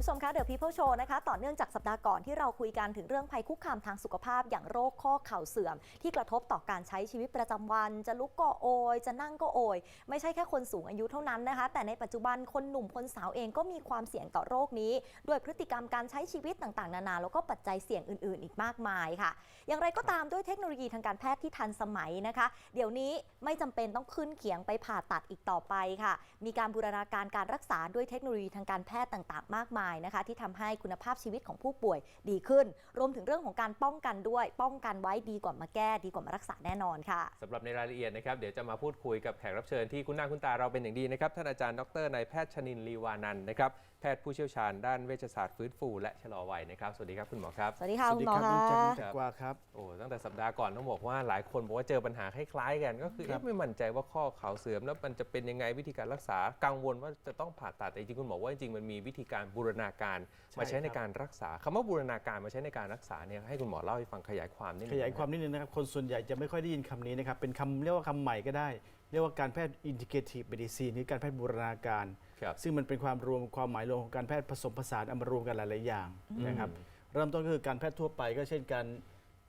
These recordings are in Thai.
ผู้ชมคะ The People Show นะคะต่อเนื่องจากสัปดาห์ก่อนที่เราคุยกันถึงเรื่องภัยคุกคามทางสุขภาพอย่างโรคข้อเข่าเสื่อม ที่กระทบต่อการใช้ชีวิตประจำวัน จะลุกก็โอย จะนั่งก็โอย ไม่ใช่แค่คนสูงอายุเท่านั้นนะคะ แต่ในปัจจุบันคนหนุ่มคนสาวเองก็มีความเสี่ยงต่อโรคนี้ด้วยพฤติกรรมการใช้ชีวิตต่างๆ นานาแล้วก็ปัจจัยเสี่ยงอื่นๆ อีกมากมายค่ะ อย่างไรก็ตามด้วยเทคโนโลยีทางการแพทย์ที่ทันสมัยนะคะ เดี๋ยวนี้ไม่จำเป็นต้องขึ้นเขียงไปผ่าตัดอีกต่อไปค่ะ มีการบูรณาการการรักษาด้วยเทคโนโลยีทางการแพทย์ต่าง ๆ มากมายนะคะที่ทำให้คุณภาพชีวิตของผู้ป่วยดีขึ้น รวมถึงเรื่องของการป้องกันด้วย ป้องกันไว้ดีกว่ามาแก้ดีกว่ามารักษาแน่นอนค่ะสำหรับในรายละเอียดนะครับเดี๋ยวจะมาพูดคุยกับแขกรับเชิญที่คุณหน้าคุณตาเราเป็นอย่างดีนะครับท่านอาจารย์ดรนายแพทย์ชนินลีวานันท์นะครับ แพทย์ผู้เชี่ยวชาญด้านเวชศาสตร์ฟื้นฟูและชะลอวัยนะครับ สวัสดีครับคุณหมอครับ สวัสดีค่ะสวัคุสณดีหมอครับคะน้องแจ็คน้องแจ็คกวาครับ โอ้ตั้งแต่สัปดาห์ก่อนต้องบอกว่าหลายคนบอกว่าเจอปัญหาคล้ายๆกัน ก็คือครับ เอ๊ะไม่มั่นใจว่าข้อเข่าเสื่อมแล้วมันจะเป็นยังไงวิธีการรักษากังวลว่าจะต้องผ่าตัดแต่จริงๆคุณหมอว่าจริงๆมันมีวิธีการบูรณาการมาใช้ในการรักษาคำว่าบูรณาการมาใช้ในการรักษาเนี่ยให้คุณหมอเล่าให้ฟังขยายความนิดนึงขยายความนิดนึงนะครับ คนส่วนใหญ่จะไม่ค่อยได้ยินคำนี้นะครับ เป็นคำเรียกว่าคำใหม่ก็ได้ เรียกว่าการแพทย์ integrative medicine หรือการแพทย์บูรณาการ ครับ ซึ่งมันเป็นความรวมความหมายรวมของการแพทย์ผสมผสานเอามารวมกันหลาย ๆ อย่างนะครับเริ่มต้นก็คือการแพทย์ทั่วไปก็เช่นการ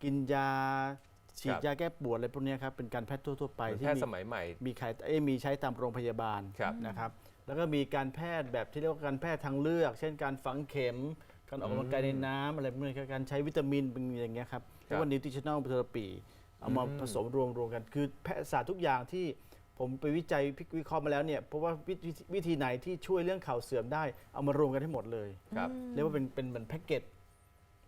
กินยาฉีดครับ ยาแก้ปวดอะไรพวกเนี้ยครับเป็นการแพทย์ทั่ว ๆ ไปเหมือนที่แพทย์มีสมัยใหม่ มีขายเอ้ยมีใช้ตามโรงพยาบาลครับนะครับ แล้วก็มีการแพทย์แบบที่เรียกว่าการแพทย์ทางเลือก เช่นการฝังเข็ม การออกกำลังกายในน้ำอะไรพวกนี้ครับการใช้วิตามินเป็นอย่างเงี้ยครับเรียกว่า nutritional therapy เอามาอืมผสมรวมรวมกัน คือแพทยศาสตร์ทุกอย่างที่ ผมไปวิจัยวิเคราะห์มาแล้วเนี่ยเพราะว่าวิธีวิธีไหนที่ช่วยเรื่องเข่าเสื่อมได้เอามารวมกันให้หมดเลยครับ เรียกว่าเป็นเป็นเหมือนแพ็กเกจ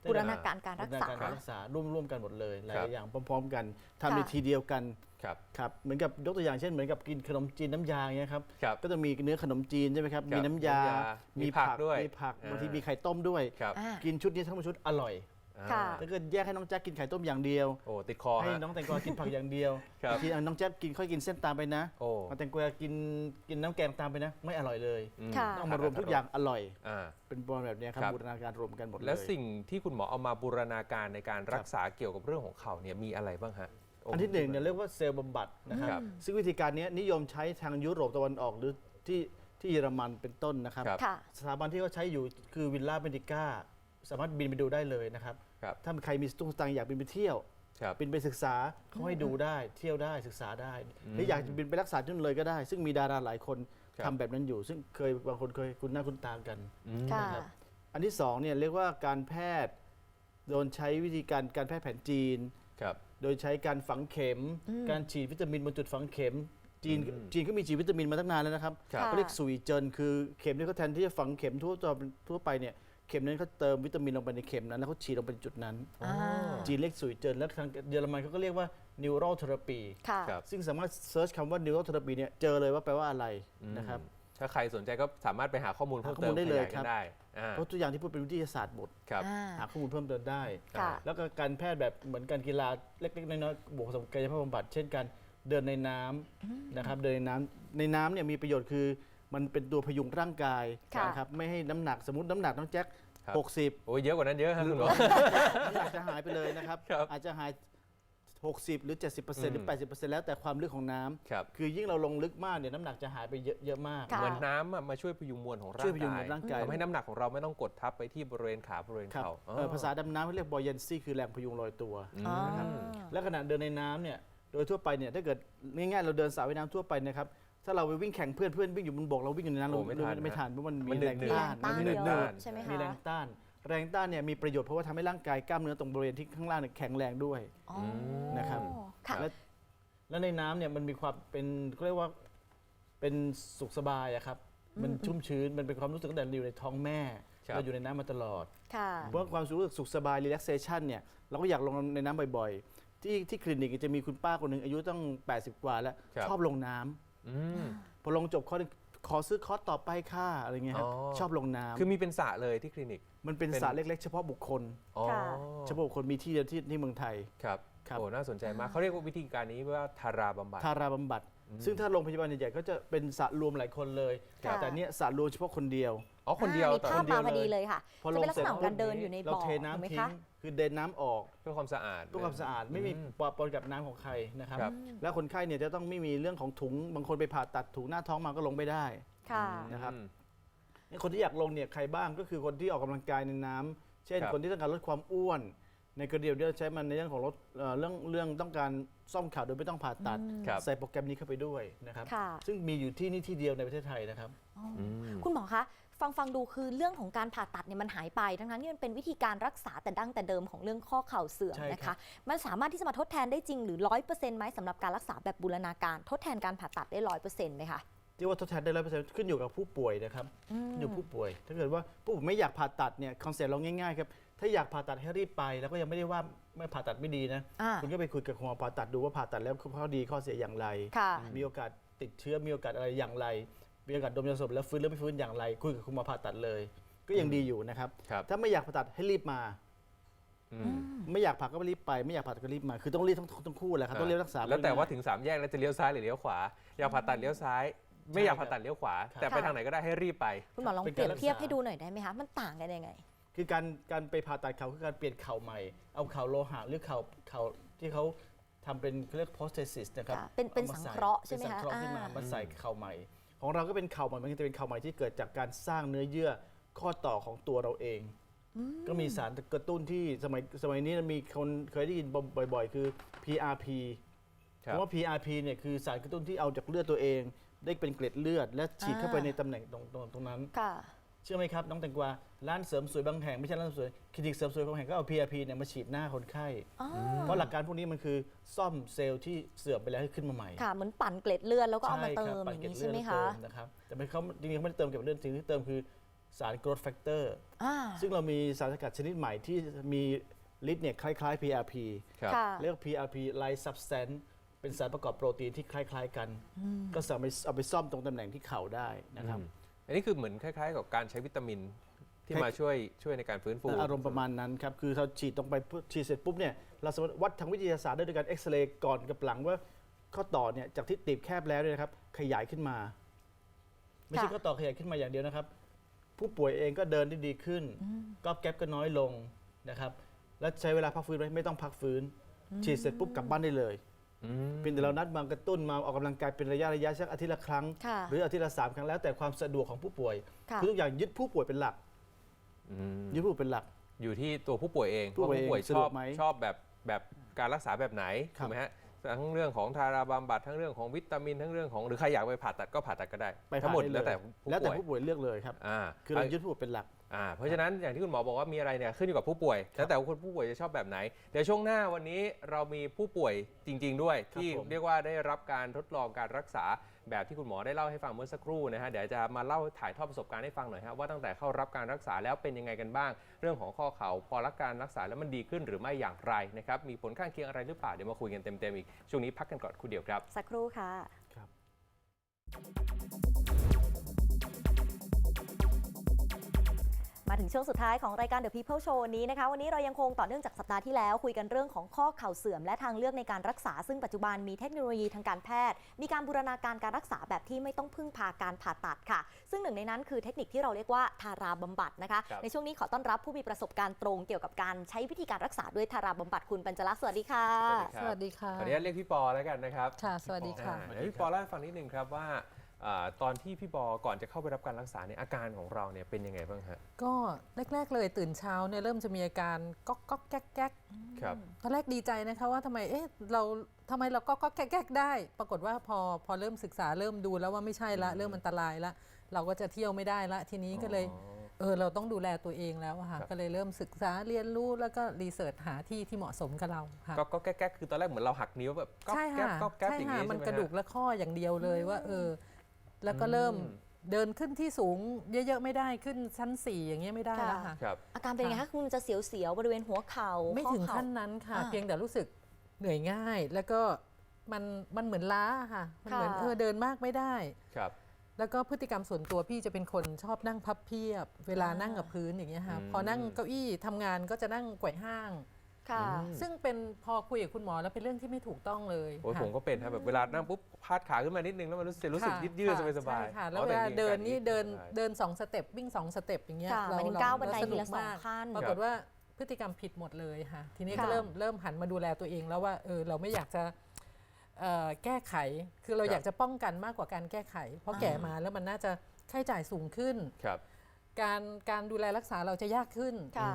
บูรณาการการรักษาบูรณการรักษาร่วมร่วมกันหมดเลยหลาครัยบๆอย่างพร้อม ๆ กันทำในค่ะทีเดียวกันครับครับเหมือนกับยกตัวอย่างเช่นเหมือนกับกินขนมจีนน้ำยาอย่างเงี้ยครับครับก็จะมีเนื้อขนมจีนใช่ไหมครับครับมีน้ำยาน้ำยา มีผักด้วยมีผักอ่าบางทีมีไข่ต้มด้วยครับอ่ากินชุดนี้ทั้งชุดอร่อย ค่ะ ถ้าเกิดแยกให้น้องแจ๊คกินไข่ต้มอย่างเดียว โอ้ติดคอให้ฮะ น้องแตงกวากินผักอย่างเดียวครับบางทีอะน้องแจ๊คกินค่อยกินเส้นตามไปนะโอ้ เอาแตงกวากินกินน้ำแกงตามไปนะ ไม่อร่อยเลย อืมค่ะ ต้องมารวมทุกอย่างอร่อย อ่า เป็นบอลแบบเนี้ยครับครับ บูรณาการรวมกันหมดเลย และสิ่งที่คุณหมอเอามาบูรณาการในการรักษาเกี่ยวกับเรื่องของเข่าเนี่ยมีอะไรบ้างฮะอันที่หนึ่งเนี่ยเรียกว่าเซลล์บำบัดนะครับ ครับซึ่งวิธีการนี้นิยมใช้ทางยุโรปตะวันออกหรือที่ที่เยอรมันเป็นต้นนะครับ ครับ ค่ะ สถาบันที่เขาใช้อยู่คือวิลล่าเมดิก้าสามารถบินไปดูได้เลยนะครับ ครับถ้าใครมีสตุ้งสตังค์อยากบินไปเที่ยวครับบินไปศึกษาเขาให้ดูได้เที่ยวได้ศึกษาได้อืมหรืออยากจะบินไปรักษาที่นู่นเลยก็ได้ ซึ่งมีดาราหลายคนครับทำแบบนั้นอยู่ ซึ่งเคยบางคนเคยคุณหน้าคุณตากันอืมค่ะนะครับอันที่สองเนี่ยเรียกว่าการแพทย์โดนใช้วิธีการการแพทย์แผนจีนครับโดยใช้การฝังเข็มอืมการฉีดวิตามินบนจุดฝังเข็มจีนอืมจีนก็มีฉีดวิตามินมาตั้งนานแล้วนะครับครับเขาเรียกสุยเจินคือเข็มที่เขาแทนที่จะฝังเข็มทั่วตัวทั่วไปเนี่ย เข็มนั้นเขาเติมวิตามินลงไปในเข็มนั้น แล้วเขาฉีดลงไปในจุดนั้น อ่า จีนเรียกสุยเจินแล้วทางเยอรมันเขาก็เรียกว่า neural therapy ค่ะ ครับ ซึ่งสามารถเซิร์ชคำว่า neural therapy เนี่ยเจอเลยว่าแปลว่าอะไรนะครับอืมถ้าใครสนใจก็สามารถไปหาข้อมูลเพิ่มหาข้อเติมูมลได้เลยขยาครักับ นได้อ่าเพราะตัวอย่างที่พูดเป็นวิทยาศาสตร์หมดครับ อ่า หาข้อมูลเพิ่มเติมได้ ค่ะ แล้วก็การแพทย์แบบเหมือนการกีฬาเล็กๆน้อยๆบวกกับกายภาพบำบัดเช่นการเดินในน้ำนะครับเดินในน้ำในน้ำเนี่ยมีประโยชน์คือ มันเป็นตัวพยุงร่างกายค่ะ นะครับไม่ให้น้ำหนักสมมติน้ำหนักน้องแจ็คครับ60โอ้ยเยอะกว่านั้นเยอะครับคุณหมอ น้ำหนักจะหายไปเลยนะครับ ครับอาจจะหาย 60 หรือ 70%หรือ 80%แล้วแต่ความลึกของน้ำครับ คือยิ่งเราลงลึกมากเนี่ยน้ำหนักจะหายไปเยอะเยอะมาก ค่ะ เหมือนน้ำอะมาช่วยพยุงมวลของร่างช่วยพยุงกามวยลร่างกาย ทำให้น้ำหนักของเราไม่ต้องกดทับไปที่บริเวณขาบริเวณครับเข่าเอ่อภาษาดำน้ำเขาเรียก buoyancy คือแรงพยุงลอยตัว อืม อ๋อ และขณะเดินในน้ำเนี่ยโดยทั่วไปเนี่ยถ้าเกิดง่ายๆเราเดินสระว่ายน้ำทั่วไปนะครับ ถ้าเราไปวิ่งแข่งเพื่อนเพื่อนวิ่งอยู่บนบกเราวิ่งอยู่ในน้ำเราโอ้ไม่ทันไม่ทันเพราะมันมัมีนแรงหนืดต้านต้านมัเยหนืดอะใช่ไหมคะ มีแรงต้าน แรงต้านเนี่ยมีประโยชน์เพราะว่าทำให้ร่างกายกล้ามเนื้อตรงบริเวณที่ข้างล่างเนี่ยแข็งแรงด้วย อ๋อนะครับ ค่ะ และและในน้ำเนี่ยมันมีความเป็นเขาเรียกว่าเป็นสุขสบายอะครับ มันชุ่มชื้นมันเป็นความรู้สึกตั้งแต่เราอยู่ในท้องแม่ครับ เราอยู่ในน้ำมาตลอด ค่ะ เพราะความรู้สึกสุขสบาย relaxation เนี่ยเราก็อยากลงในน้ำบ่อยๆ ที่ที่คลินิกจะมีคุณป้าคนหนึ่งอายุตั้ง 80 กว่าแล้ว ครับ ชอบลงน้ำ อืม พอลงจบคอร์สขอซื้อคอร์สต่อไปค่ะอะไรเงี้ยครับอ๋อ ชอบลงน้ำคือมีเป็นสระเลยที่คลินิก มันเป็นเป็น สระเล็ก ๆ เฉพาะบุคคล อ๋อค่ะ เฉพาะบุคคลมีที่เดียวที่ที่เมืองไทย ครับครับ โอ้น่าสนใจมากเขาเรียกว่าวิธีการนี้ว่าทาราบำบัด ทาราบำบัด ซึ่งถ้าโรงพยาบาลใหญ่ๆก็จะเป็นสระรวมหลายคนเลย ค่ะ แต่เนี้ยสระรวมเฉพาะคนเดียว อ๋อคนเดียวอ่ามีต่อภาพคนเดียวมาพอดีเลยค่ะ พอจะลงเป็นลักษณะของเสร็จการเดินอยู่ในเราบ่อเทถูกไหมน้ำทิ้คะงคือเดินน้ำออกเพื่อความสะอาดเพื่อความสะอาดไม่มีอืปะปนกับน้ำของใครนะครับ ครับ แล้วคนไข้เนี่ยจะต้องไม่มีเรื่องของถุงบางคนไปผ่าตัดถุงหน้าท้องมาก็ลงไม่ได้ ค่ะนะครับอืมอคนที่อยากลงเนี่ยใครบ้างก็คือคนที่ออกกำลังกายในน้ำเช่น ครับ คนที่ต้องการลดความอ้วน ในกระเดียวเดียวใช้มันในเรื่องของลดเอ่อเรื่องเรื่องต้องการซ่อมเข่าโดยไม่ต้องผ่าตัด ครับใส่โปรแกรมนี้เข้าไปด้วยนะครับ ค่ะ ซึ่งมีอยู่ที่นี่ที่เดียวในประเทศไทยนะครับ อืม คุณหมอคะ ฟังฟังดูคือเรื่องของการผ่าตัดเนี่ยมันหายไป ทั้งนั้นที่มันเป็นวิธีการรักษาแต่ดั้งแต่เดิมของเรื่องข้อเข่าเสื่อมใช่นะครัคะบมันสามารถที่จะมาทดแทนได้จริงหรือร้อยเปอร์เซ็นต์ไหมสำหรับการรักษาแบบบูรณาการ ทดแทนการผ่าตัดได้ร้อยเปอร์เซ็นต์ไหมคะที่ว่าทดแทนได้ร้อยเปอร์เซ็นต์ขึ้นอยู่กับผู้ป่วยนะครับขึ้นอยู่ผู้ป่วย ถ้าเกิดว่าผู้ป่วยไม่อยากผ่าตัดเนี่ยคอนเซ็ปต์เราง่ายๆครับถ้าอยากผ่าตัดให้รีบไป แล้วก็ยังไม่ได้ว่าไม่ผ่าตัดไม่ดีนะอ่า คุณก็ไปคุยกับคุณหมอผ่าตัดดูว่าผ่าตัดแล้วข้อดีข้อเสียอย่างไร ค่ะ มีโอกาสติดเชื้อมีโอกาสอะไรอย่างไร มีโอกาสดมยาสลบแล้วฟื้นหรือไม่ฟื้นอย่างไร คุยกับคุณหมอผ่าตัดเลย ก็ยังดีอยู่นะครับ ครับ ถ้าไม่อยากผ่าตัดให้รีบมา อืมไม่อยากผ่าก็ไม่รีบไป ไม่อยากผ่าตัดก็รีบมา คือต้องรีบทั้งทั้งคู่แหละครับต้องรีบรักษา แล้วแต่ว่าพูดง่ยถึงสามแยกแล้วจะเลี้ยวซ้ายหรือเลี้ยวขวา อยากผ่าตัดเลี้ยวซ้าย ไม่อยากผ่าตัดเลี้ยวขวา ครับ แต่ไปทางไหนก็ได้ให้รีบไป คุณหมอลองเป็นเปรียบการรักษาเทียบให้ดูหน่อยได้ไหมคะ มันต่างกันยังไง คือการการไปผ่าตัดเข่าคือการเปลี่ยนเข่าใหม่ เอาเข่าโลหะหรือเข่าเข่าที่เขาทำเป็นเขาเรียก prosthesis นะครับค่ะเป็นเป็นอมสังใเคราะห์ใช่ไหมเป็นสังเคราะห์คะขึ้นมาอ่าม มาใส่เข่าใหม่ ของเราก็เป็นเข่าใหม่มันก็จะเป็นเข่าใหม่ที่เกิดจากการสร้างเนื้อเยื่อข้อต่อของตัวเราเอง ก็มีสารกระตุ้นที่สมัยสมัยนี้มีคนเคยได้ยินบ่อย ๆ คือ PRP ครัเพบราะว่า PRP เนี่ยคือสารกระตุ้นที่เอาจากเลือดตัวเอง ได้เป็นเกล็ดเลือด และฉีดเข้าไปอ่าในตำแหน่งตรงตรงตรงนั้นค่ะ เชื่อไหมครับน้องแตงกวาร้านเสริมสวยบางแห่งไม่ใช่ร้านเสริมสวยคลินิกเสริมสวยบางแห่งก็เอา PRP เนี่ยมาฉีดหน้าคนไข้ อ๋อเพราะหลักการพวกนี้มันคือซ่อมเซลล์ที่เสื่อมไปแล้วให้ขึ้นมาใหม่ค่ะเหมือนปั่นเกล็ดเลือดแล้วก็เอามาใช่เติครับมปั่อนย่างเกล็ดนี้เลืใช่อดไหมแล้วคะเติมนะครับแต่ไม่เขาจริงๆเขาไม่ได้เติมเกี่ยวกับเลือดสิ่งที่เติมคือสาร growth factor อ่าซึ่งเรามีสารสกัดชนิดใหม่ที่มีฤทธิ์เนี่ยคล้ายๆ PRP ครับ ค่ะ เรียก PRP like substance เป็นสารประกอบโปรตีนที่คล้าย ๆ กัน ก็สามารถเอาไปซ่อมตรงตำแหน่งที่เข่าได้นะครับ อืมอั นนี้คือเหมือนคล้าย ๆ กับการใช้วิตามินที่มาช่วยช่วยในการฟื้นฟูอารมณ์ประมาณนั้นครับ คือเราฉีดตรงไปปุ๊บฉีดเสร็จปุ๊บเนี่ยเราสามารถวัดทางวิทยาศาสตร์ได้ด้วยการเอ็กซเรย์ก่อนกับหลังว่าข้อต่อเนี่ยจากที่ตีบแคบแล้วเนี่ยนะครับขยายขึ้นมา ไม่ใช่ค่ะข้อต่อขยายขึ้นมาอย่างเดียวนะครับ ผู้ป่วยเองก็เดินได้ดีขึ้นกอบแก๊บก็น้อยลงนะครับ แล้วใช้เวลาพักฟื้นไหมไม่ต้องพักฟื้น ฉีดเสร็จปุ๊บกลับบ้านได้เลยอืม เป็นแต่เรานัดมากระตุ้นมาออกกำลังกายเป็นระยะระยะสักอาทิตย์ละครั้งค่ะหรืออาทิตย์ละสามครั้งแล้วแต่ความสะดวกของผู้ป่วยค่ะคือทุกอย่างยึดผู้ป่วยเป็นหลักอืมยึดผู้ป่วยเป็นหลัก อยู่ที่ตัวผู้ป่วยเองผู้ป่วยว่าผู้ป่วยเองสะชดอวบกไหมชอบแบบแบบการรักษาแบบไหนครับถูกไหมฮะทั้งเรื่องของทาราบำบัดทั้งเรื่องของวิตามินทั้งเรื่องของหรือใครอยากไปผ่าตัดก็ผ่าตัดก็ได้ไปทั้งหมดผ่าแล้วแต่เยผู้แล้วแต่ป่วยผู้ป่วยเลือกเลยครับอ่าคือเรายึดผู้ป่วยเป็นหลัก อ่าเพราะฉะนั้นอย่างที่คุณหมอบอกว่ามีอะไรเนี่ยขึ้นอยู่กับผู้ป่วยแล้วแต่ว่าคนผู้ป่วยจะชอบแบบไหน เดี๋ยวช่วงหน้าวันนี้เรามีผู้ป่วยจริง ๆ ด้วยครับที่ผม เรียกว่าได้รับการทดลองการรักษาแบบที่คุณหมอได้เล่าให้ฟังเมื่อสักครู่นะฮะเดี๋ยวจะมาเล่าถ่ายทอดประสบการณ์ให้ฟังหน่อยฮะว่าตั้งแต่เข้ารับการรักษาแล้วเป็นยังไงกันบ้าง เรื่องของข้อเข่าพอรับการรักษาแล้วมันดีขึ้นหรือไม่อย่างไรนะครับมีผลข้างเคียงอะไรหรือเปล่าเดี๋ยวมาคุยกันเต็มๆอีกช่วงนี้พักกันก่อนครู่เดียวครับ สักครู่ค่ะ มาถึงช่วงสุดท้ายของรายการ The People Show นี้นะคะ วันนี้เรายังคงต่อเนื่องจากสัปดาห์ที่แล้วคุยกันเรื่องของข้อเข่าเสื่อม และทางเลือกในการรักษา ซึ่งปัจจุบันมีเทคโนโลยีทางการแพทย์ มีการบูรณาการการรักษาแบบที่ไม่ต้องพึ่งพาการผ่าตัดค่ะ ซึ่งหนึ่งในนั้นคือเทคนิคที่เราเรียกว่าทาราบำบัดนะคะครับในช่วงนี้ขอต้อนรับผู้มีประสบการณ์ตรงเกี่ยวกับการใช้วิธีการรักษาด้วยทาราบำบัดคุณปัญจลักษณ์สวัสดีค่ะสวัสดีครับสวัสดีค่ะขออนุญาตเรียกพี่ปอแล้วกันนะครับค่ะสวัสดีค่ะอ่าเดี๋ยวพี่ปอเล่าให้ฟังนิดนึงครับว่า อ่าตอนที่พี่ปอก่อนจะเข้าไปรับการรักษาเนี่ยอาการของเราเนี่ยเป็นยังไงบ้างฮะ ก็แรก ๆ เลยตื่นเช้าเนี่ยเริ่มจะมีอาการก๊อกก๊อกแก๊กแก๊กครับ ตอนแรกดีใจนะคะว่าทำไมเอ๊ะเราทำไมเราก๊อกก๊อกแก๊กแก๊กได้ ปรากฏว่าพอพอเริ่มศึกษาเริ่มดูแล้วว่าไม่ใช่ละอืมเริ่มอันตรายละเราก็จะเที่ยวไม่ได้ละทีนี้ก็เลยอ๋อเออเราต้องดูแลตัวเองแล้วอะค่ะครับ ก็เลยเริ่มศึกษาเรียนรู้แล้วก็รีเสิร์ชหาที่ที่เหมาะสมกับเราค่ะ ก็ก็แก๊กๆคือตอนแรกเหมือนเราหักนิ้วแบบก๊อกใช่แก๊กค่ะก๊อกแก๊กใช่อย่างค่ะนี้ใช่ไหมมันฮกระดูกและข้ออย่างเดียวเลยว่าเออ แล้วก็เริ่มอืมเดินขึ้นที่สูงเยอะๆไม่ได้ขึ้นชั้นสี่อย่างเงี้ยไม่ได้แล้วค่ะ ครับ อาการเป็นยังไงคะคุณจะเสียวๆบริเวณหัวเข่าไม่ถึงข้อเข่าขั้นนั้นค่ะอ่าเพียงแต่รู้สึกเหนื่อยง่าย แล้วก็มันมันเหมือนล้าค่ะมันเหมือนค่ะเออเดินมากไม่ได้ครับ แล้วก็พฤติกรรมส่วนตัวพี่จะเป็นคนชอบนั่งพับเพียบ เวลานั่งกับพื้นอย่างเงี้ยค่ะอืมพอนั่งเก้าอี้ทำงานก็จะนั่งไกว่ห้าง ค่ะอืมซึ่งเป็นพอคุยกับคุณหมอแล้วเป็นเรื่องที่ไม่ถูกต้องเลยโอ้ยค่ะผมก็เป็นครับแบบเวลานั่งปุ๊บพาดขาขึ้นมานิดนึงแล้วมันรู้สึกรู้สึกค่ะยืดยืดค่ะสบายใช่ๆค่ะ แล้วอ๋อเวต่ลามีเดินอนี่การเดินได้เดินสองสเต็ปวิ่งสองสเต็ปอย่างเงี้ยค่ะหมายถึงก้าวบันไดทีละสองมากขั้น ปรากฏว่าพฤติกรรมผิดหมดเลยค่ะ ทีนี้ก็ค่ะ เริ่มเริ่มหันมาดูแลตัวเองแล้วว่าเออเราไม่อยากจะเอ่อแก้ไข คือเราครับอยากจะป้องกันมากกว่าการแก้ไข เพราะอ่าแก่มาแล้วมันน่าจะค่าใช้จ่ายสูงขึ้น ครับ การการดูแลรักษาเราจะยากขึ้น ค่ะ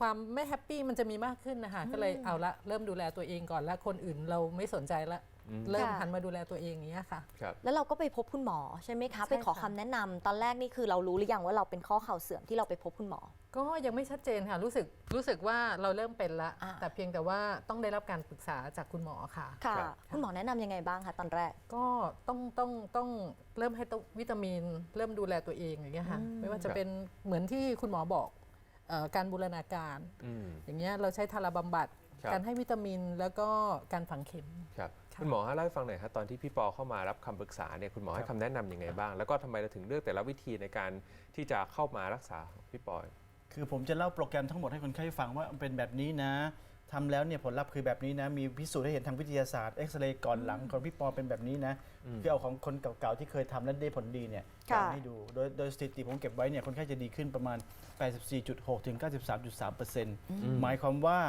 ความไม่แฮปปี้มันจะมีมากขึ้นนะคะก็เลยอืมเอาละเริ่มดูแลตัวเองก่อนแล้วคนอื่นเราไม่สนใจละอืมเริ่มค่ะหันมาดูแลตัวเองอย่างเงี้ยค่ะครับแล้วเราก็ไปพบคุณหมอใช่ไหมคะใช่ไปขอค่ะคำแนะนำตอนแรกนี่คือเรารู้หรือยังว่าเราเป็นข้อเข่าเสื่อมที่เราไปพบคุณหมอ ก็ยังไม่ชัดเจนค่ะรู้สึกรู้สึกว่าเราเริ่มเป็นละอ่าแต่เพียงแต่ว่าต้องได้รับการปรึกษาจากคุณหมอค่ะค่ะครับคุณหมอแนะนำยังไงบ้างคะตอนแรกก็ต้องต้องต้องเริ่มให้ต้องวิตามิน เริ่มดูแลตัวเองอย่างเงี้ยค่ะอืมไม่ว่าจะครับเป็นเหมือนที่คุณหมอบอกเอ่อ การบูรณาการอืมอย่างเงี้ยเราใช้ทาราบำบัดครับการให้วิตามินแล้วก็การฝังเข็มครับค่ะคุณหมอฮะเล่าให้ฟังหน่อยครับตอนที่พี่ปอเข้ามารับคำปรึกษาเนี่ยคุณหมอให้คำแนะนำยังไงบ้าง แล้วก็ทำไมเราถึงเลือกแต่ละวิธีในการที่จะเข้ามารักษาพี่ปอยคือผมจะเล่าโปรแกรมทั้งหมดให้คนไข้ฟังว่ามันเป็นแบบนี้นะ ทำแล้วเนี่ยผลลัพธ์คือแบบนี้นะ มีพิสูจน์ให้เห็นทางวิทยาศาสตร์เอ็กซเรย์ก่อนหลังของพี่ปอเป็นแบบนี้นะอืมคือเอาของคนเก่าๆที่เคยทำแล้วได้ผลดีเนี่ยค่ะ มาให้ดูโดยโดยสถิติผมเก็บไว้เนี่ยคนไข้จะดีขึ้นประมาณ 84.6 ถึง 93.3เปอร์เซ็นต์หมายความว่า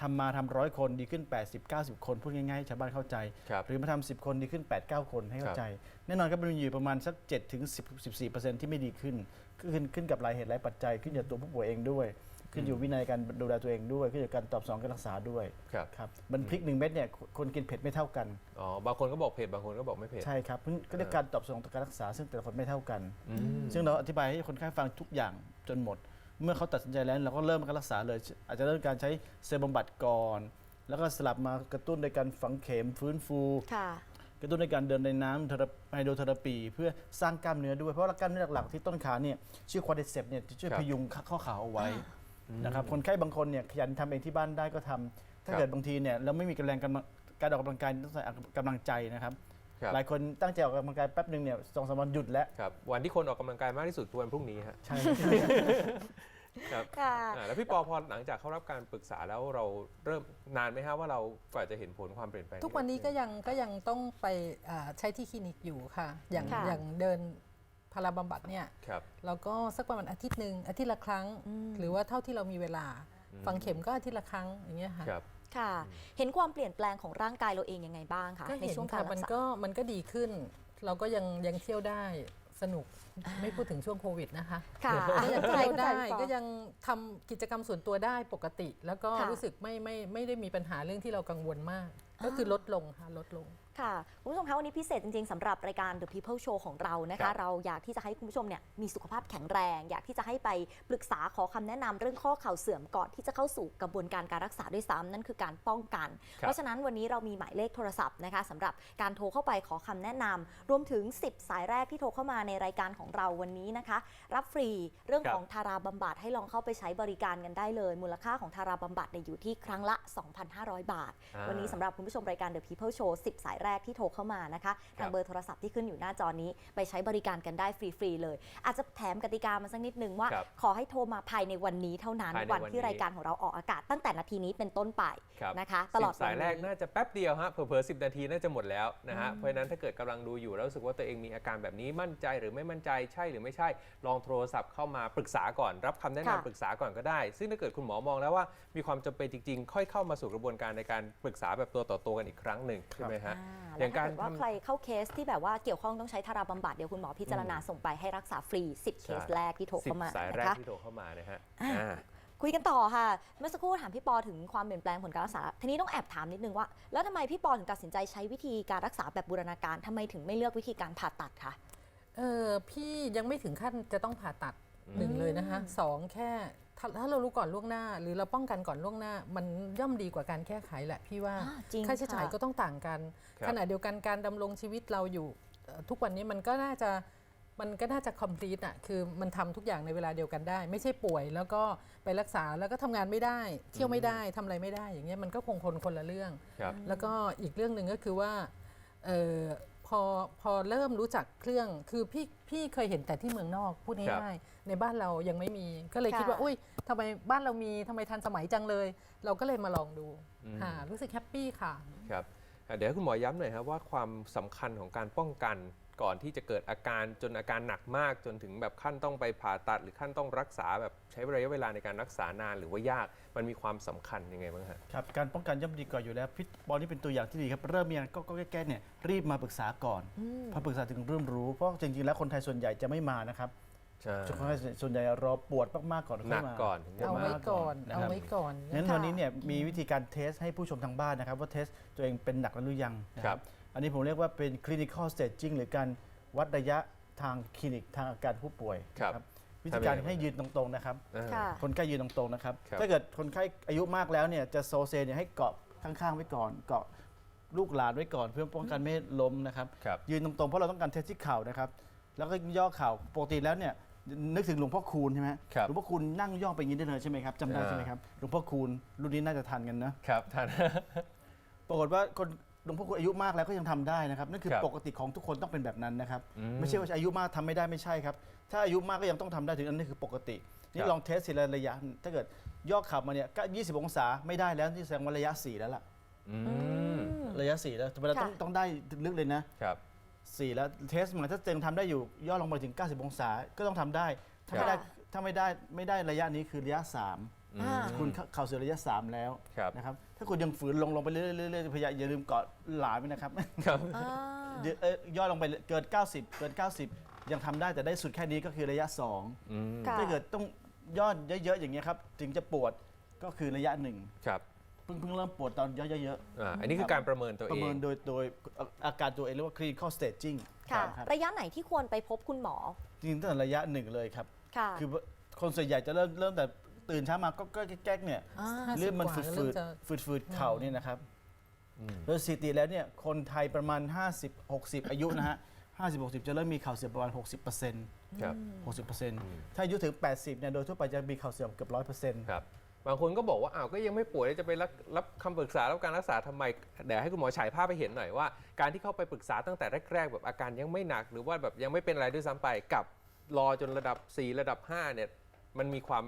ทำมาทำร้อยคนดีขึ้น 80-90 คนพูดง่ายๆชาวบ้านเข้าใจ ครับ หรือมาทำ10 คนดีขึ้น 8-9 คนให้เข้าใจ แน่นอนก็มันมีอยู่ประมาณสัก7ถึง10 14 ที่ไม่ดีขึ้น ขึ้นขึ้นกับหลายเหตุหลายปัจจัยขึ้นอยู่กับตัวผู้ป่วยเองด้วย ขึ้นอยู่วินัยการดูแลตัวเองด้วยขึ้นอยู่กับการตอบสนองการรักษาด้วยครับ ครับมันพริกหนึ่งเม็ดเนี่ยคนกินเผ็ดไม่เท่ากัน อ๋อบางคนก็บอกเผ็ดบางคนก็บอกไม่เผ็ด ใช่ครับเพราะก็เรียกการตอบสนองต่อการรักษา ซึ่งแต่ละคนไม่เท่ากัน อืม ซึ่งเราอธิบายให้คนไข้ฟังทุกอย่างจนหมด เมื่อเขาตัดสินใจแล้วเราก็เริ่มการรักษาเลย อาจจะเริ่มการใช้เซลล์บำบัดก่อน แล้วก็สลับมากระตุ้นในการฝังเข็มฟื้นฟู ค่ะ กระตุ้นในการเดินในน้ำเทอราไฮโดรเทอราปี เพื่อสร้างกล้ามเนื้อด้วย เพราะว่ากล้ามเนื้อหลักๆที่ต้นขาเนี่ยชื่อควอดเดเซปเนี่ยจะช่วยครับ พยุงข้อขาเอาไว้อืม นะครับคนไข้บางคนเนี่ยขยันทำเองที่บ้านได้ก็ทำถ้าครับเกิดบางทีเนี่ยเราไม่มีกำลังกำลังการออกกำลังกายต้องใส่กำลังใจนะครับครับหลายคนตั้งใจออกกำลังกายแป๊บหนึ่งเนี่ยสองสามวันหยุดแล้วครับวันที่คนออกกำลังกายมากที่สุดคือวันพรุ่งนี้ฮะใช่ครับค่ะอ่าแล้วพี่ปอพอหลังจากเข้ารับการปรึกษาแล้วเราเริ่มนานไหมฮะว่าเรากว่าจะเห็นผลความเปลี่ยนแปลง ทุกวันนี้ก็ยังก็ยังต้องไปอ่าใช้ที่คลินิกอยู่ค่ะ อย่างค่ะอย่างเดิน พาราบำบัดเนี่ยครับเราก็สักประมาณอาทิตย์หนึ่งอาทิตย์ละครั้งอืมหรือว่าเท่าที่เรามีเวลาอืมฝังเข็มก็อาทิตย์ละครั้งอย่างเงี้ยค่ะครับค่ะ เห็นความเปลี่ยนแปลงของร่างกายเราเองยังไงบ้างคะก็ในเห็นช่วงกาค่ะรรัมักนษาก็มันก็ดีขึ้น เราก็ยังยังเที่ยวได้สนุกไม่พูดถึงช่วงโควิดนะคะค่ะก็ยังเข้าใจเที่ยวได้เข้าใจก็ยังทำกิจกรรมส่วนตัวได้ปกติ แล้วก็ค่ะรู้สึกไม่ไม่ไม่ได้มีปัญหาเรื่องที่เรากังวลมาก ก็คือลดลงค่ะลดลง ค่ะคุณผู้ชมคะวันนี้พิเศษจริงๆสำหรับรายการ The People Show ของเรานะครัคะ บเราอยากที่จะให้คุณผู้ชมเนี่ยมีสุขภาพแข็งแรง อยากที่จะให้ไปปรึกษาขอคำแนะนำเรื่องข้อเข่าเสื่อมก่อนที่จะเข้าสู่กระบวนการการรักษาด้วยซ้ำนั่นคือการป้องกันเพราะฉะนั้นวันนี้เรามีหมายเลขโทรศัพท์นะคะสำหรับการโทรเข้าไปขอคำแนะนำรวมถึง 10 สายแรกที่โทรเข้ามาในรายการของเราวันนี้นะคะ รับฟรีเรื่องครับของทาราบำบัดให้ลองเข้าไปใช้บริการกันได้เลย มูลค่าของทาราบำบัดเนี่ยอยู่ที่ครั้งละ 2,500 บาทอ่าวันนี้สำหรับคุณผู้ชมรายการ The People Show 10 สายแรกที่โทรเข้ามานะคะครัทาบงเบอร์โทรศัพท์ที่ขึ้นอยู่หน้าจอนี้ไปใช้บริการกันได้ฟรีๆเลย อาจจะแถมกติกามาสักนิดนึงว่า ครับขอให้โทรมาภายในวันนี้เท่านั้นภายในวัวันนนี้ ที่รายการของเราออกอากาศตั้งแต่นาทีนี้เป็นต้นไปครับนะคะ ตลอดสิบสายแรกวันนี้ น่าจะแป๊บเดียวฮะเผลอๆสินาทีน่าจะหมดแล้วนะฮะเพราะฉะนั้นถ้าเกิดกำลังดูอยู่แล้วรู้สึกว่าตัวเองมีอาการแบบนี้มั่นใจหรือไม่มั่นใจใช่หรือไม่ใช่ ลองโทรศัพท์เข้ามาปรึกษาก่อน รับคำแนะนำค่ะ ปรึกษาก่อนก็ได้ ซึ่งถ้าเกิดคุณหมอมองแล้วว่ามีความจำเป็นจริงๆ ค่อยเข้ามาสู่กระบวนการในการปรึกษาแบบตัวต่อตัวกันอีกครั้งหนึ่งใช่ไหมฮะ อ่าอแล้วย่างถ้าการเกิดว่าทำใครเข้าเคสที่แบบว่าเกี่ยวข้องต้องใช้ทาราบำบัดเดี๋ยวคุณหมอพิจารณาส่งไปให้รักษาฟรี 10 เคสใช่แรกที่โทรสิบเข้ามาสายแรนะกคะที่โทรเข้ามานะฮะอ่าอ่าคุยกันต่อค่ะ เมื่อสักครู่ถามพี่ปอถึงความเปลี่ยนแปลงผลการรักษา ทีนี้ต้องแอบถามนิดนึงว่า แล้วทำไมพี่ปอถึงตัดสินใจใช้วิธีการรักษาแบบบูรณาการทำไมถึงไม่เลือกวิธีการผ่าตัดคะเออพี่ยังไม่ถึงขั้นจะต้องผ่าตัดอืมหนึ่งเลยนะคะสองแค่ ถ้าถ้าเรารู้ก่อนล่วงหน้า หรือเราป้องกันก่อนล่วงหน้า มันย่อมดีกว่าการแก้ไขแหละพี่ว่าอ่าจริงค่าใช้จ่ายค่ะ ก็ต้องต่างกัน ครับ ขณะเดียวกันการดำรงชีวิตเราอยู่เอ่อทุกวันนี้มันก็น่าจะมันก็น่าจะ complete อะคือมันทำทุกอย่างในเวลาเดียวกันได้ ไม่ใช่ป่วยแล้วก็ไปรักษาแล้วก็ทำงานไม่ได้ เที่ยวไม่ได้ทำอะไรไม่ได้อย่างเงี้ยมันก็คงคนคนละเรื่อง ครับ แล้วก็อีกเรื่องหนึ่งก็คือว่าเออ พอพอเริ่มรู้จักเครื่องคือพี่พี่เคยเห็นแต่ที่เมืองนอกพูดครับง่ายๆในบ้านเรายังไม่มีก็เลยค่ะคิดว่าอุ้ยทำไมบ้านเรามีทำไมทันสมัยจังเลย เราก็เลยมาลองดูอืมค่ะรู้สึกแฮปปี้ค่ะครับอะเดี๋ยวให้คุณหมอย้ำหน่อยครับว่าความสำคัญของการป้องกัน ก่อนที่จะเกิดอาการจนอาการหนักมากจนถึงแบบขั้นต้องไปผ่าตัด หรือขั้นต้องรักษาแบบใช้ระยะเวลาในการรักษานานหรือว่ายากมันมีความสำคัญยังไงบ้างฮะครับการป้องกันย่อมดีกว่าอยู่แล้วพิษบอลนี่เป็นตัวอย่างที่ดีครับเริ่มมีอาการก็ก็แก้ๆเนี่ยรีบมาปรึกษาก่อนอืมพอปรึกษาถึงเริ่มรู้เพราะจริงๆแล้วคนไทยส่วนใหญ่จะไม่มานะครับใช่ส่วนคนไข้ส่วนใหญ่รอปวดมากๆก่อนหนักค่ยมาก่อนถึงจะเอามาไว้ก่อนนะเอาครับไว้ก่อนงั้นค่ะวันนี้เนี่ยมีวิธีการเทสให้ผู้ชมทางบ้านนะครับ ว่าเทสตัวเองเป็นหนักแล้วหรือยังนะคครัรับบ อันนี้ผมเรียกว่าเป็น clinical staging หรือการวัดระยะทางคลินิกทางอาการผู้ป่วยครับนะวิธีการทำยังไงให้ยืนตรงๆนะครับอ่าค่ะ คนไข้ยืนตรงๆนะครับ ครับ ถ้าเกิดคนไข้อายุมากแล้วเนี่ยจะโซเซเนี่ยให้เกาะข้างๆไว้ก่อน เกาะลูกหลานไว้ก่อน เพื่อป้องกันไม่ให้ล้มนะครับ ครับ ยืนตรงๆเพราะเราต้องการเทสที่เข่านะครับ แล้วก็ย่อเข่าปกติแล้วเนี่ยนึกถึงหลวงพ่อคูณใช่ไหมครับหลวงพ่อคูณนั่งย่อไปอย่างนี้ได้เลยใช่ไหมครับจำได้อ่า ใช่ไหมครับหลวงพ่อคูณรุ่นนี้น่าจะทันกันนะครับท่าน ปรากฏว่าคน หลวงพ่อคูณอายุมากแล้วก็ยังทำได้นะครับนั่นคือครับปกติของทุกคนต้องเป็นแบบนั้นนะครับ อืไม่ใช่ว่าอายุมากทำไม่ได้ไม่ใช่ครับ ถ้าอายุมากก็ยังต้องทำได้ถึงอันนี้คือปกติ คนี่รับ ลองเทสทีละระยะ ถ้าเกิดย่อเขับมาเนี่ยก็20 องศาไม่ได้แล้วนี่แสดงว่าระยะ 4 แล้วล่ะอืมระยะ 4 แล้วแต่เวลาต้องค่ะ ต้องได้ลึกเลยนะ ครับ 4 แล้วเทสมาถ้าเจงทำได้อยู่ย่อลงไปถึง 90 องศาก็ต้องทำได้ ถ้าไม่ได้ค่ะถ้าไม่ได้ไม่ได้ระยะนี้คือระยะ3อ่า คุณเข่าเสื่อมระยะ3แล้วครับ นะครับ ถ้าคุณยังฝืนลงลงไปเรื่อยๆเรื่อยๆพยายามอย่าลืมเกาะหลานไว้นะครับครับอ่าเดี๋ยวเอ้ยย่อลงไปเกิน 90 เกิน 90 ยังทำได้แต่ได้สุดแค่นี้ก็คือระยะ2อืมค่ะถ้าเกิดต้องย่อเยอะๆอย่างเงี้ยครับถึงจะปวดก็คือระยะหนึ่งครับเพิ่งเพิ่งเริ่มปวดตอนย่อเยอะอ่าอันนี้คือการประเมินตัวๆเอประเมิง นโดยโดยอาการตัวเองเรียกว่า clinical staging ค่ะ ครับระยะไหนที่ควรไปพบคุณหมอจริงๆตั้งแต่ระยะหนึ่งเลยครับ ค่ะ คือคนส่วนใหญ่จะเริ่มเริ่มแต่ ตื่นเช้ามาก็ก็แก๊กๆเนี่ยอ่า50เรื่องมันกว่าฝืดเริ่มจะฝืดฝืดๆเข่าเนี่ยนะครับอืมโดยสถิติแล้วเนี่ยคนไทยประมาณ 50 60 อายุนะฮะ50 60 จะเริ่มมีเข่าเสื่อมประมาณ 60%ครับ 60%ถ้าอายุถึง 80เนี่ยโดยทั่วไปจะมีเข่าเสื่อมเกือบ 100%ครับ บางคนก็บอกว่าอ้าวก็ยังไม่ป่วยแล้วจะไปรับรับคำปรึกษารับการรักษาทำไม เดี๋ยวให้คุณหมอฉายภาพไปเห็นหน่อยว่า การที่เข้าไปปรึกษาตั้งแต่แรก ๆ แบบอาการยังไม่หนัก หรือว่าแบบยังไม่เป็นอะไรด้วยซ้ำไปกับรอจนระดับ 4 ระดับ5เนี่ยมันมีความ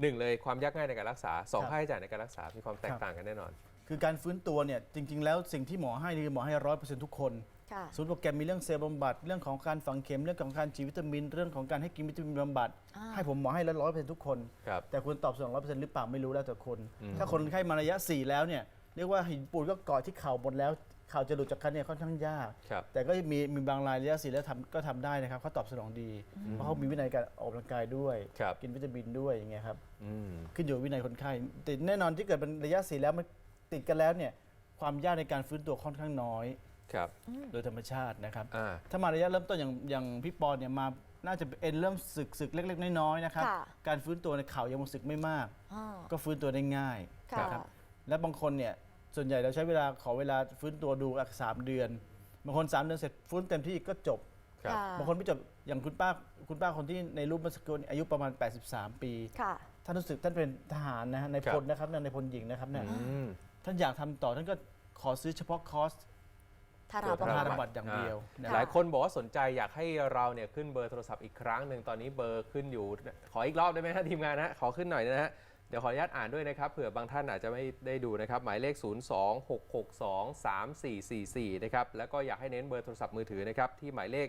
หนึ่งเลยความยากง่ายในการรักษาสองครับค่าใช้จ่ายในการรักษา มีความแตกครับต่างกันแน่นอน คือการฟื้นตัวเนี่ยจริง ๆ แล้วสิ่งที่หมอให้คือหมอให้ร้อยเปอร์เซ็นต์ทุกคนค่ะ ศูนย์โปรแกรมมีเรื่องเซลล์บำบัดเรื่องของการฝังเข็มเรื่องของการฉีดวิตามิน เรื่องของการให้กินวิตามินบำบัด อ่า ให้ผมหมอให้แล้วร้อยเปอร์เซ็นต์ทุกคน ครับแต่คุณตอบสนองร้อยเปอร์เซ็นต์หรือเปล่าไม่รู้แล้วแต่คนอืมถ้าคนไข้มาระยะ 4 แล้วเนี่ยเรียกว่าหินปูนก็เกาะที่เข่าหมดแล้วเข่าจะหลุดจากกันเนี่ยค่อนข้างยาก ครับ แต่ก็มีมีบางรายระยะสี่แล้วทำก็ทำได้นะครับเขาตอบสนองดี เพราะเขามีวินัยการออกกำลังกายด้วย ครับ กินวิตามินด้วยอย่างเงี้ยครับอืม ขึ้นอยู่กับวินัยคนไข้แต่แน่นอนที่เกิดเป็นระยะสี่แล้วมันติดกันแล้วเนี่ยความยากในการฟื้นตัวค่อนข้างน้อย ครับ โดยธรรมชาตินะครับ อ่า ถ้ามาระยะเริ่มต้นอย่างอย่างพี่ปอนเนี่ยมาน่าจะเอ็นเริ่มสึกสึกเล็ก ๆ น้อยๆนะครับ ค่ะ การฟื้นตัวในเข่ายังมันสึกไม่มาก อ่า ก็ฟื้นตัวได้ง่ายค่ะ นะครับ และบางคนเนี่ย ส่วนใหญ่เราใช้เวลาขอเวลาฟื้นตัวดูอักสามเดือนบางคน3เดือนเสร็จฟื้นเต็มที่ก็จบ ครับค่ะบางคนไม่จบอย่างคุณป้าคุณป้าคนที่ในรูปเมื่อสักครู่นี้อายุประมาณ 83 ปี ค่ะ ท่านรู้สึกท่านเป็นทหารนะฮะในครัพบลนะครับในพลหญิงนะครับเนี่ยอืม ท่านอยากทำต่อท่านก็ขอซื้อเฉพาะคอร์สทาราเกี่ยวบำกับพาบัดราบัตรอย่างเดียวนะหลายคนบอกว่าสนใจอยากให้เราเนี่ยขึ้นเบอร์โทรศัพท์อีกครั้งหนึ่งตอนนี้เบอร์ขึ้นอยู่ ขออีกรอบได้ไหมฮะทีมงานนะขอขึ้นหน่อยนะฮะ เดี๋ยวขออนุญาตอ่านด้วยนะครับเผื่อบางท่านอาจจะไม่ได้ดูนะครับ หมายเลข 026623444 นะครับ แล้วก็อยากให้เน้นเบอร์โทรศัพท์มือถือนะครับ ที่หมายเลข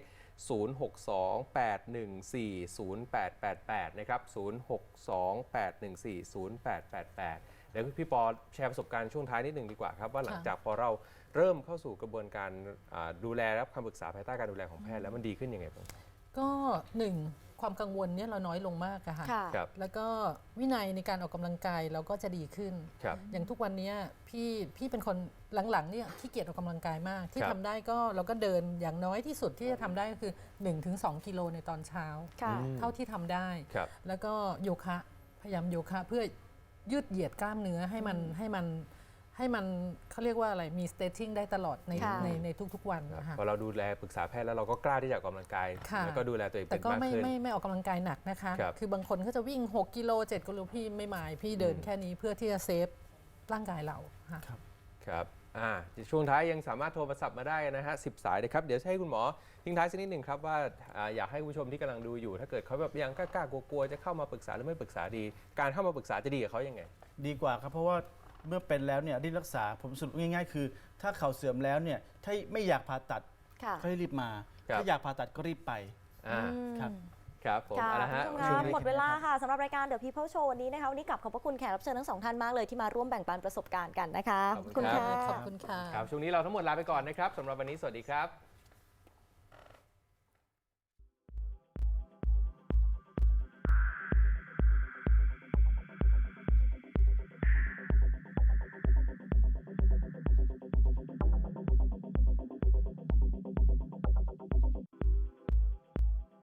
062-814-0888 นะครับ 062-814-0888 เดี๋ยวพี่ปอแชร์ประสบการณ์ช่วงท้ายนิดหนึ่งดีกว่าครับ ว่าหลังจากพอเราเริ่มเข้าสู่กระบวนการดูแลรับคำปรึกษาภายใต้การดูแลของแพทย์แล้วมันดีขึ้นยังไงบ้างก็หนึ่ง ความกังวลเนี่ยเราน้อยลงมากอะค่ะ ค่ะ ครับ แล้วก็วินัยในการออกกำลังกายเราก็จะดีขึ้น ครับ อย่างทุกวันเนี้ยพี่พี่เป็นคนหลังๆเนี่ยขี้เกียจออกกำลังกายมาก ที่ครับ ทำได้ก็เราก็เดินอย่างน้อยที่สุดที่จะทำได้ก็คือ 1-2 กิโลในตอนเช้า ค่ะ อืม เท่าที่ทำได้ ครับ แล้วก็โยคะพยายามโยคะเพื่อยืดเหยียดกล้ามเนื้อให้มันให้มัน ให้มันเขาเรียกว่าอะไรมี stretching ได้ตลอดในค่ะ ในในทุกๆวันนะคะพอเราดูแลปรึกษาแพทย์แล้วเราก็กล้าที่จะออกกำลังกายค่ะ แล้วก็ดูแลตัวเองแต่เป็นก็มากไม่ขึ้น ไม่ไม่ออกกำลังกายหนักนะคะครับคือบางคนเขาจะวิ่ง 6 กิโล 7กิโลพี่ไม่หมายพี่เดินอืมแค่นี้เพื่อที่จะเซฟร่างกายเราค่ะ ครับอ่าช่วงท้ายยังสามารถโทรประสับมาได้นะฮะสิบสายนะครับ เดี๋ยวให้คุณหมอทิ้งท้ายสักนิดหนึ่งครับว่าอ่าอยากให้คุณผู้ชมที่กำลังดูอยู่ ถ้าเกิดเขาแบบยังกล้าๆกลัวๆจะเข้ามาปรึกษาหรือไม่ปรึกษาดี การเข้ามาปรึกษาจะดีกับเขายังไง ดีกว่าครับเพราะว่า เมื่อเป็นแล้วเนี่ยรีบรักษาผมสรุปง่ายๆ คือ ถ้าเข่าเสื่อมแล้วเนี่ยถ้าไม่อยากผ่าตัดค่ะก็ให้รีบมา ครับ ถ้าอยากผ่าตัดก็รีบไป อ่าครับครับผมค่ะเอาละฮะ คุณผู้ชช่วงมนี้คะหมดเวลาค่ะสำหรับรายการ The People Show วันนี้นะคะวันนี้กลับขอบพระคุณแขกรับเชิญทั้งสองท่านมากเลยที่มาร่วมแบ่งปันประสบการณ์กันนะคะขอบคุณค่ะขอบคุณค่ะ ครับ ช่วงนี้เราทั้งหมดลาไปก่อนนะครับสำหรับวันนี้สวัสดีครับ